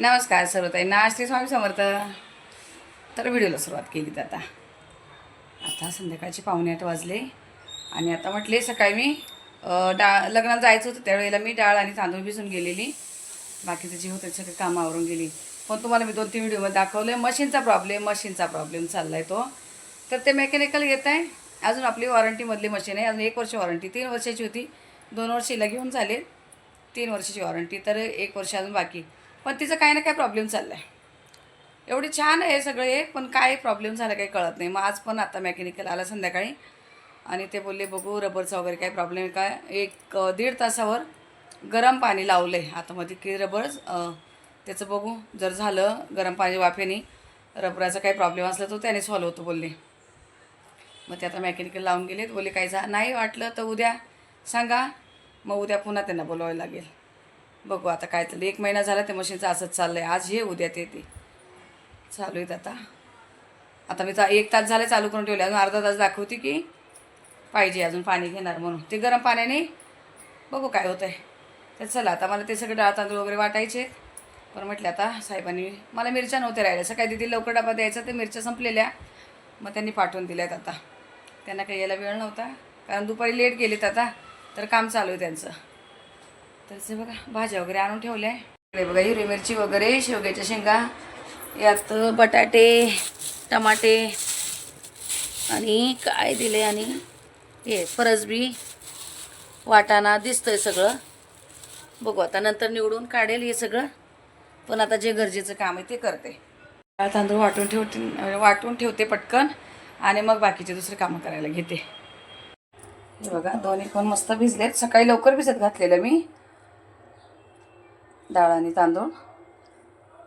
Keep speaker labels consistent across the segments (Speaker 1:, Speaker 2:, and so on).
Speaker 1: नमस्कार सर्वताईंना श्री स्वामी समर्थ. तर व्हिडिओला सुरुवात केली तर आता. आता संध्याकाळचे पावणे आठ वाजले. आणि आता म्हटले सकाळी मी डाळ लग्नाला जायचं होतं. त्यावेळेला मी डाळ आणि तांदूळ भिजून गेलेली. बाकीचं जे होतं ते सगळे आवरून गेली. पण तुम्हाला मी दोन तीन व्हिडिओमध्ये दाखवलं. मशीनचा प्रॉब्लेम मशीनचा प्रॉब्लेम चालला आहे तो. तर ते मेकॅनिकल येत आहे. अजून आपली वॉरंटीमधली मशीन आहे. अजून एक वर्ष वॉरंटी तीन वर्षाची होती. दोन वर्षीला घेऊन झाले तीन वर्षाची वॉरंटी तर एक वर्ष अजून बाकी. पण तिचं काही ना काही प्रॉब्लेम चालला आहे एवढी छान आहे सगळे पण काय प्रॉब्लेम झाला काही कळत नाही. मग आज पण आता मेकॅनिकल आला संध्याकाळी. आणि ते बोलले बघू रबरचा वगैरे काय प्रॉब्लेम आहे काय एक दीड तासावर गरम पाणी लावलं. आहे आतामध्ये की रबर त्याचं बघू. जर झालं गरम पाणी वाफेने रबराचा काही प्रॉब्लेम असला तर त्याने सॉल्व होतो बोलले. मग ते आता मेकॅनिकल लावून गेलेत. बोलले काही जा नाही वाटलं तर उद्या सांगा. मग उद्या पुन्हा त्यांना बोलवायला लागेल. बघू आता काय चाललं एक महिना झाला त्या मशीनचं असंच चाललं आहे आज हे उद्या ते ते. चालू आहेत आता. आता मी चा एक तास झाले चालू करून ठेवले. अजून अर्धा तास दाखवते की पाहिजे अजून पाणी घेणार म्हणून. ते गरम पाण्याने बघू काय होतं आहे तर चला आता मला ते सगळे डाळ तांदूळ वगैरे वाटायचे. पण म्हटलं आता साहेबांनी मला मिरच्या नव्हत्या राहिल्या. सकाळी दिदी लवकर डबा द्यायचा ते मिरच्या संपलेल्या. मग त्यांनी पाठवून दिल्यात आता. त्यांना काही यायला वेळ नव्हता. कारण दुपारी लेट गेलेत आता. तर काम चालू आहे त्यांचं. तर ते बघा भाज्या वगैरे आणून ठेवल्या. आहे बघा हिरवी मिरची वगैरे शेवग्याच्या शेंगा यात बटाटे टमाटे आणि काय दिले आणि हे फरसबी वाटाणा दिसतंय सगळं. बघू आता नंतर निवडून काढेल हे सगळं. पण आता जे गरजेचं काम आहे ते करते. डाळ तांदूळ वाटून ठेवते वाटून ठेवते पटकन. आणि मग बाकीचे दुसरे कामं करायला घेते. हे बघा दोन्ही पण मस्त भिजलेत. सकाळी लवकर भिजत घातलेलं मी. डाळ आणि तांदूळ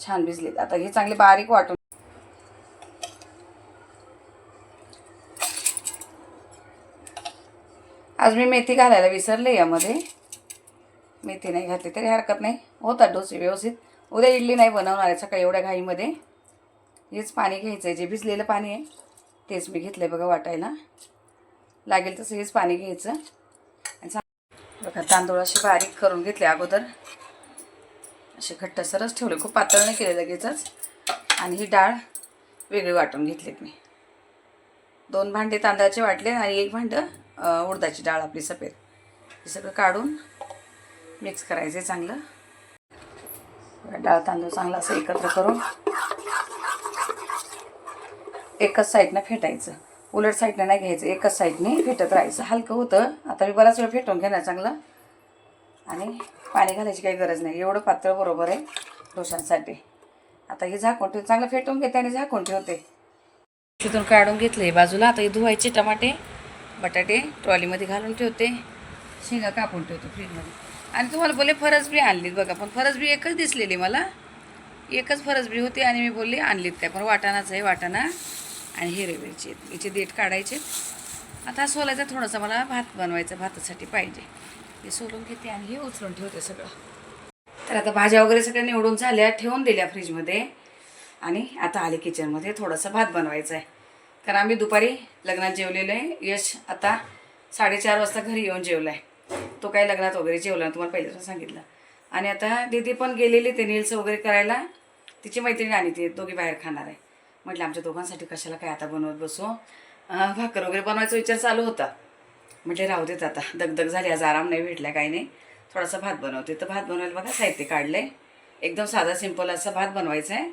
Speaker 1: छान भिजलेत. आता हे चांगले बारीक वाटून आज मी मेथी घालायला विसरले यामध्ये. मेथी नाही घातली तरी हरकत नाही. होतात डोसे व्यवस्थित. उद्या इडली नाही बनवणार आहे सकाळी एवढ्या घाईमध्ये. हेच पाणी घ्यायचं आहे जे भिजलेलं पाणी आहे तेच मी घेतलं आहे बघा वाटायला. लागेल तसं हेच पाणी घ्यायचं. बघा तांदूळ असे बारीक करून घेतले अगोदर. असे घट्टसरच ठेवले खूप पातळ नाही केले लगेचच. आणि ही डाळ वेगळी वाटून घेतलीत मी. दोन भांडे तांदळाचे वाटले आणि एक भांडं उडदाची डाळ आपली सफेद. हे सगळं काढून मिक्स करायचे चांगलं. डाळ तांदूळ चांगला असं एकत्र करून एकच साईडनं फेटायचं. उलट साईडनं नाही घ्यायचं एकच साईडने फेटत राहायचं. हलकं होतं आता मी बराच वेळ फेटून घेणार चांगलं. आणि पाणी घालायची काही गरज नाही. एवढं पातळ बरोबर आहे डोशांसाठी. आता हे झाकून ठेवते चांगलं फेटून घेते आणि झाकून ठेवते. तिथून काढून घेतले बाजूला. आता हे धुवायचे टमाटे बटाटे ट्रॉलीमध्ये घालून ठेवते. शेंगा कापून ठेवते फ्रीजमध्ये. आणि तुम्हाला बोलले फरसबी आणलीत बघा पण फरसबी एकच दिसलेली मला. एकच फरसबी होती आणि मी बोलली आणलीत काय पण वाटाणाच आहे वाटाणा आणि हिरवेची मिरची याचे देठ काढायचे आता सोलायचा थोडासा मला भात बनवायचा भातासाठी पाहिजे. ते सोलून घेते आणि हे उचलून ठेवते सगळं. तर आता भाज्या वगैरे सगळ्या निवडून झाल्या ठेवून दिल्या फ्रीजमध्ये. आणि आता आले किचनमध्ये थोडासा भात बनवायचा आहे कारण आम्ही दुपारी लग्नात जेवलेलो आहे यश आता साडेचार वाजता घरी येऊन जेवला आहे तो काही लग्नात वगैरे जेवला नाही, तुम्हाला पहिल्यापासून सांगितलं. आणि आता दीदी पण गेलेली ते नील्स वगैरे करायला. तिची मैत्रीण आणि ती दोघी बाहेर खाणार आहे. म्हटलं आमच्या दोघांसाठी कशाला काय आता बनवत बसू? भाकर वगैरे बनवायचा विचार चालू होता. म्हणजे राहू देत आता. दगदग झाली आज आराम नाही भेटला काही नाही. थोडासा भात बनवते. तर भात बनवायला बघा साहित्य काढलं आहे एकदम साधा सिंपल असा भात बनवायचा आहे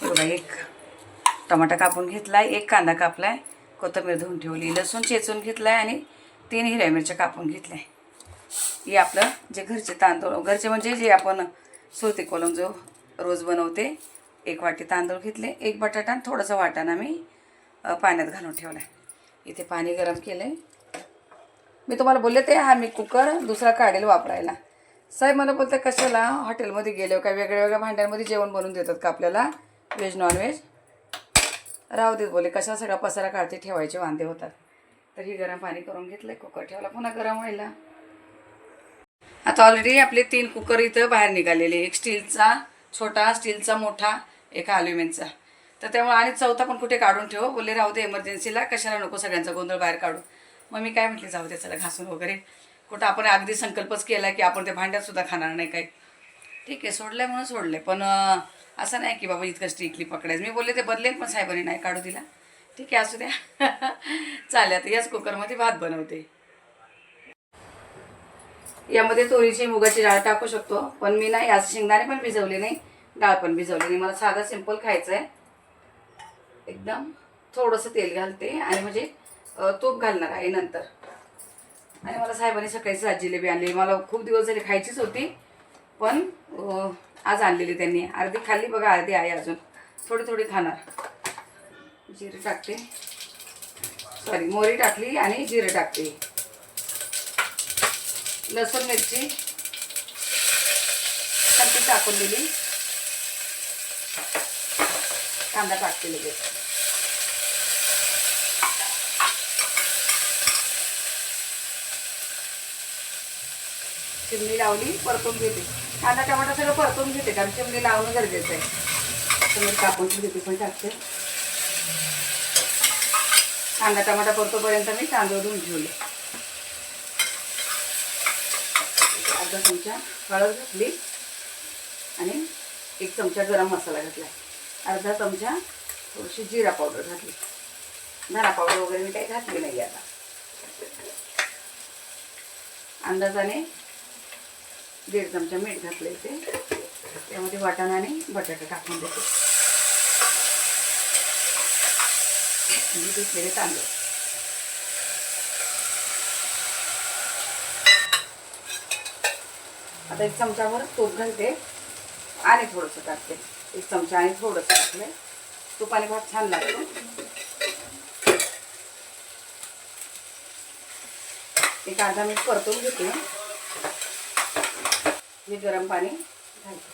Speaker 1: हे बघा एक टमाटा कापून घेतला आहे एक कांदा कापला आहे कोथिंबीर धुवून ठेवली लसूण चेचून घेतला आहे आणि तीन हिरव्या मिरच्या कापून घेतल्या. आहे हे आपलं जे घरचे तांदूळ घरचे म्हणजे जे आपण सुरती कोलम जो रोज बनवते एक वाटी तांदूळ घेतले एक बटाटा आणि थोडासा वाटाणा मी पाण्यात घालून ठेवला आहे इथे पाणी गरम केलं आहे मी तुम्हाला बोलले ते हा मी कुकर दुसरा काढेल वापरायला. साहेब मला बोलते कशाला? हॉटेलमध्ये गेले हो काय वेगळ्या वेगळ्या भांड्यांमध्ये जेवण बनवून देतात का आपल्याला? व्हेज नॉनव्हेज राहू देत बोले कशा सगळा पसारा काढते? ठेवायचे वांदे होतात. तर ही गरम पाणी करून घेतलं कुकर ठेवला पुन्हा गरम व्हायला. आता ऑलरेडी आपले तीन कुकर इथं बाहेर निघालेले एक स्टीलचा छोटा स्टीलचा मोठा एक अल्युमिनचा तर त्यामुळे आणि चौथा पण कुठे काढून ठेव. बोलले राहू दे इमर्जन्सीला कशाला नको सगळ्यांचा गोंधळ बाहेर काढू. मग मी काय म्हटले जाऊ दे चला घासून वगैरे. कुठं आपण अगदी संकल्पच केला की आपण ते भांड्यातसुद्धा खाणार नाही काही. ठीक आहे सोडलंय म्हणून सोडले पण असं नाही की बाबा इतकं स्ट्रिकली पकडायचं. मी बोलले ते बदलेल पण साहेबांनी नाही काढू दिला. ठीक आहे असू द्या. चालेल आता याच कुकरमध्ये भात बनवते. यामध्ये तुरीची मुगाची डाळ टाकू शकतो. पण मी नाही आज शेंगदाणे पण भिजवले नाही. डाळ पण भिजवली नाही. मला साधा सिंपल खायचं आहे एकदम थोडंसं तेल घालते आणि म्हणजे तूप घालणार आहे नंतर. आणि मला साहेबांनी सकाळीच आज जिलेबी आणली. मला खूप दिवस झाले खायचीच होती पण आज आणलेली त्यांनी. अर्धी खाल्ली बघा अर्धी आहे अजून. थोडी थोडी खाणार. जिरे टाकते. सॉरी मोरी टाकली आणि जिरे टाकते. लसूण मिरची. टाकून दिली. कांदा टाकते लगेच. चिमणी लावली परतून घेते. कांदा टमाटा सगळं परतून घेते कारण चिमणी लावणं गरजेचं आहे. तर कापून घेते पण टाकते. कांदा टमाटा परतोपर्यंत मी तांदूळ धुवून ठेवले अर्धा चमचा हळद घातली आणि एक चमचा गरम मसाला घातला. अर्धा चमचा थोडीशी जिरा पावडर घातली. धना पावडर वगैरे मी काही घातली नाही आता. अंदाजाने दीड चमचा मीठ घातलं इथे त्यामध्ये वाटाणा आणि बटाटा टाकून देते. म्हणजे तांदूळ. आता एक चमचावर तूप घालते आणि थोडंसं टाकते. एक चमचा आणि थोडंसं टाकले तुपाने भात छान लागतो. एक अर्धा मिनिट परतून घेते. मी गरम पाणी घालते.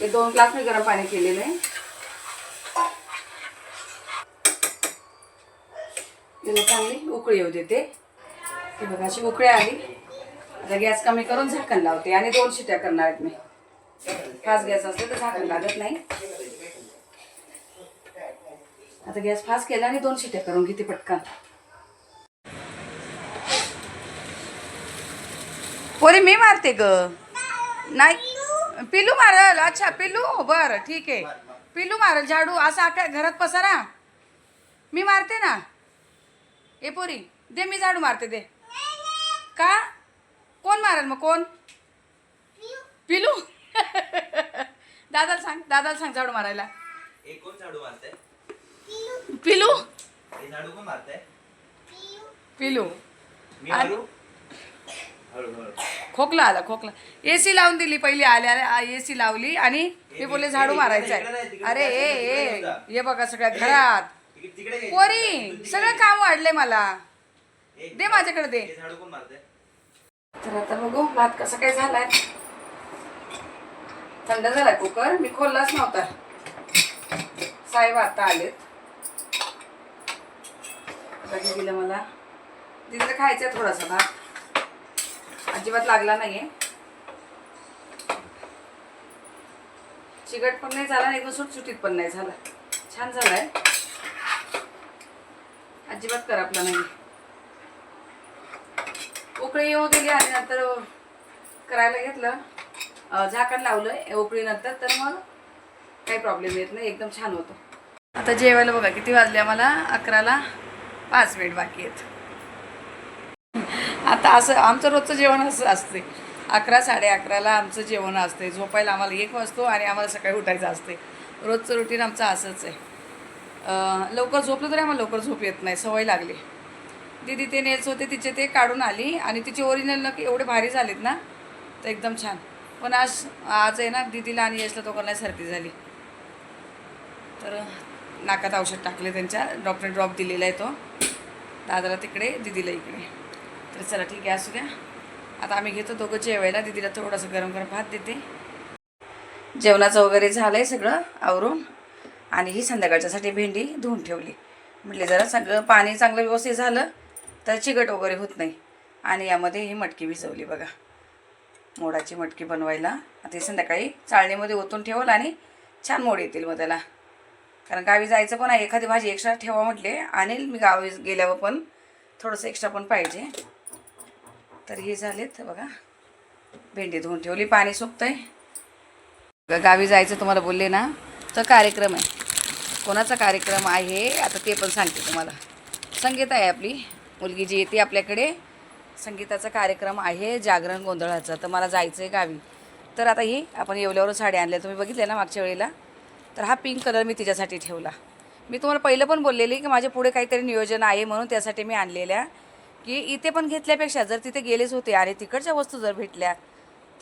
Speaker 1: हे दोन ग्लास मी गरम पाणी केलेलं आहे. चांगली उकळी येऊ देते. ते बघा अशी उकळी आली. आता गॅस कमी करून झाकण लावते आणि दोन शिट्या करणार आहेत मी. फास्ट गॅस असले तर झाकण लागत नाही. आता गॅस फास्ट केला आणि दोन शिट्या करून घेते पटकन. पोरी मी मारते ग? नाही. पिलू मारल. अच्छा पिलू बरं ठीक आहे. पिलू मारल. झाडू असं आका घरात पसारा. मी मारते ना? ए पोरी दे मी झाडू मारते दे. का? कोण मारल मग? कोण? पिलू दादाला सांग दादाला सांग झाडू मारायला.
Speaker 2: एक कोण झाडू मारते
Speaker 1: पिलू
Speaker 2: झाडू कोण मारते
Speaker 1: पिलू
Speaker 2: मी
Speaker 1: आणि-
Speaker 2: मारू हळूहळू
Speaker 1: खोकला आला खोकला. एसी लावून दिली पहिली आल्या एसी लावली आणि ते बोलले झाडू मारायचं आहे अरे ए ए हे बघा सगळ्या घरात. पोरी सगळं काम वाढले मला. दे माझ्याकडे दे. तर आता बघू भात कसा काय झालाय. थंड झालाय कुकर मी खोललाच नव्हता. साहेब आता आलेत. दिलं मला. दिलं खायचा थोडासा भात. अजिबात लागला नाहीये. चिकट पण नाही झाला आणि एकदम सुटसुटीत पण नाही झाला. छान झालाय. अजिबात करापला नाही उकळी येऊ दिली आणि नंतर करायला घेतलं. झाकण लावलं उकळीनंतर तर मग काही प्रॉब्लेम येत नाही एकदम छान होतो. आता जेवायला बघा किती वाजले आम्हाला? अकराला पाच मिनिट बाकी आहेत. आता असं आमचं रोजचं जेवण असं असते. अकरा साडे अकराला आमचं जेवण असते. झोपायला आम्हाला एक वाजतो आणि आम्हाला सकाळी उठायचं असते. रोजचं रुटीन आमचं असंच आहे. लवकर झोपलं तरी आम्हाला लवकर झोप येत नाही. सवय लागली. दीदी ते नेल्स होते तिचे ते काढून आली आणि तिचे ओरिजिनल नक्की एवढे भारी झालेत ना तर एकदम छान. पण आज आज आहे ना दीदीला आणि यशला दोघांना सर्दी झाली. तर नाकात औषध टाकले त्यांच्या. डॉक्टरने ड्रॉप दिलेला आहे तो. दादाला तिकडे दीदीला इकडे. तर चला ठीक आहे असू द्या. आता आम्ही घेतो दोघं जेवायला. दीदीला थोडंसं गरम गरम भात देते. जेवणाचं वगैरे झालं आहे सगळं आवरून. आणि ही संध्याकाळच्यासाठी भेंडी धुवून ठेवली. म्हटले जरा सगळं पाणी चांगलं व्यवस्थित झालं तर चिकट वगैरे होत नाही. आणि यामध्ये ही मटकी भिजवली बघा. मोडाची मटकी बनवायला. आता ही संध्याकाळी चाळणीमध्ये ओतून ठेवल आणि छान मोड येतील मग त्याला. कारण गावी जायचं पण आहे. एखादी भाजी एक्स्ट्रा ठेवा म्हटले. आणि मी गावी गेल्यावर पण थोडंसं एक्स्ट्रा पण पाहिजे. तर हे झालेत बघा. भेंडी धुवून ठेवली पाणी सुकतंय. गावी जायचं तुम्हाला बोलले ना तर कार्यक्रम आहे. कोणाचा कार्यक्रम आहे आता ते पण सांगते तुम्हाला. संगीता आहे आपली मुलगी जी येते आपल्याकडे. संगीताचा कार्यक्रम आहे जागरण गोंधळाचा तर मला जायचं आहे गावी. तर आता ही आपण येवल्यावरून साड्या आणल्या तुम्ही बघितल्या ना मागच्या वेळेला? तर हा पिंक कलर मी तिच्यासाठी ठेवला. मी तुम्हाला पहिलं पण बोललेली की माझ्या पुढे काहीतरी नियोजन आहे म्हणून त्यासाठी मी आणलेल्या. की इथे पण घेतल्यापेक्षा जर तिथे गेलेच होते आणि तिकडच्या वस्तू जर भेटल्या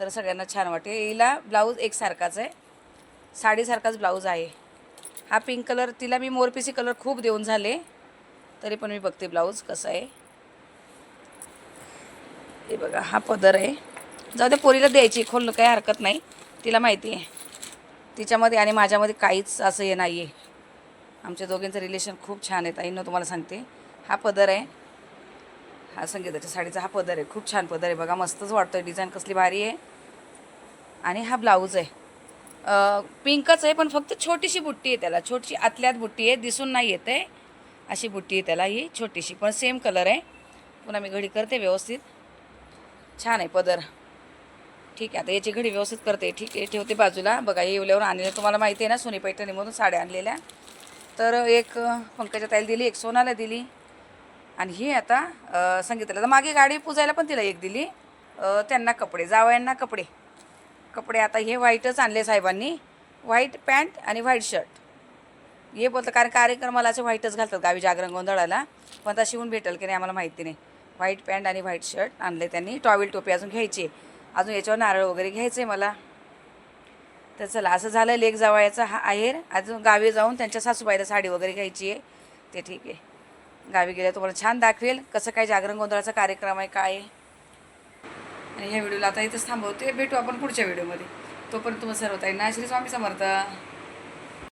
Speaker 1: तर सगळ्यांना छान वाटेल हिला ब्लाऊज एकसारखाच आहे. साडीसारखाच ब्लाऊज आहे. हा पिंक कलर तिला मी मोरपिसी कलर खूप देऊन झाले. तरी पण मी बघते ब्लाऊज कसं आहे. हे बघा हा पदर आहे. जाऊ दे पोरीला द्यायची खोल काही हरकत नाही. तिला माहिती आहे. तिच्यामध्ये आणि माझ्यामध्ये काहीच असं हे नाही आहे आमच्या दोघींचं रिलेशन खूप छान आहे. ताईनं तुम्हाला सांगते. हा पदर आहे. हा संगीताच्या साडीचा हा पदर आहे. खूप छान पदर आहे. बघा मस्तच वाटतोय. डिझाईन कसली भारी आहे. आणि हा ब्लाऊज आहे. पिंकच आहे पण फक्त छोटीशी बुट्टी आहे त्याला. छोटी आतल्यात बुट्टी आहे. दिसून नाही येत. आहे अशी बुट्टी आहे त्याला ही छोटीशी. पण सेम कलर आहे. पुन्हा मी घडी करते व्यवस्थित. छान आहे पदर. ठीक आहे आता याची घडी व्यवस्थित करते. ठीक आहे ठेवते बाजूला. बघा येवल्यावर आणलेलं. तुम्हाला माहिती आहे ना सोनी पैठणीमधून साड्या आणलेल्या. तर एक पंकजा ताईला दिली एक सोनाला दिली. आणि ही आता अ, संगीताला. तर मागे गाडी पुजायला पण तिला एक दिली. त्यांना कपडे जावयांना कपडे. कपडे आता हे व्हाईटच आणले साहेबांनी. व्हाईट पॅन्ट आणि व्हाईट शर्ट हे बोलतं कारण कार्यक्रमाला असे व्हाईटच घालतात गावी जागरण गोंधळाला. पण आता शिवून भेटेल की नाही आम्हाला माहिती नाही. व्हाईट पॅन्ट आणि व्हाईट शर्ट आणले त्यांनी. टॉवेल टोपी अजून घ्यायची. अजून याच्यावर नारळ वगैरे घ्यायचे मला. तर चला असं झालं. लेक जावयाचा हा आहेर. अजून गावी जाऊन त्यांच्या सासूबाईला साडी वगैरे घ्यायची आहे. ते ठीक आहे. गावी गेल्या तुम्हाला छान दाखवेल कसं काय जागरण गोंधळाचा कार्यक्रम आहे काय आणि ह्या व्हिडिओला आता इथंच थांबवते. भेटू आपण पुढच्या व्हिडिओमध्ये. तोपर्यंत तुम्हाला सर्व ताईंना श्री स्वामी समर्थ.